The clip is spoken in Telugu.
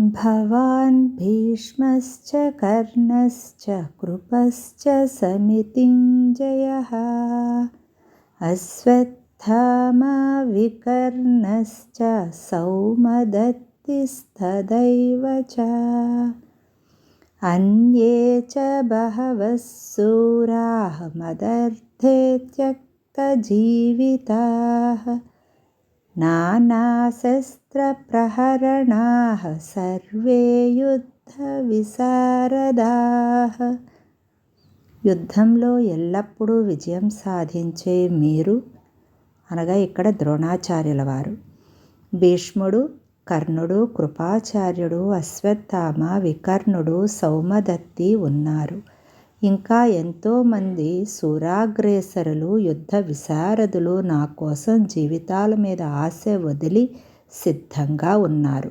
भवान् भीष्मश्च कर्णश्च कृपश्च समितिञ्जयः। अश्वत्थामा विकर्णश्च सौमदत्तिस्तदैव च। अन्ये च बहवः शूराः मदर्थे त्यक्तजीविताः नानाशस्त्रप्रहरणाः सर्वे యుద్ధవిశారదాః యుద్ధంలో ఎల్లప్పుడూ విజయం సాధించే మీరు అనగా ఇక్కడ ద్రోణాచార్యుల వారు భీష్ముడు కర్ణుడు కృపాచార్యుడు అశ్వత్థామ వికర్ణుడు సౌమదత్తి ఉన్నారు ఇంకా ఎంతోమంది సూరాగ్రేసరులు యుద్ధ విశారదులు నా కోసం జీవితాల మీద ఆశ వదిలి సిద్ధంగా ఉన్నారు.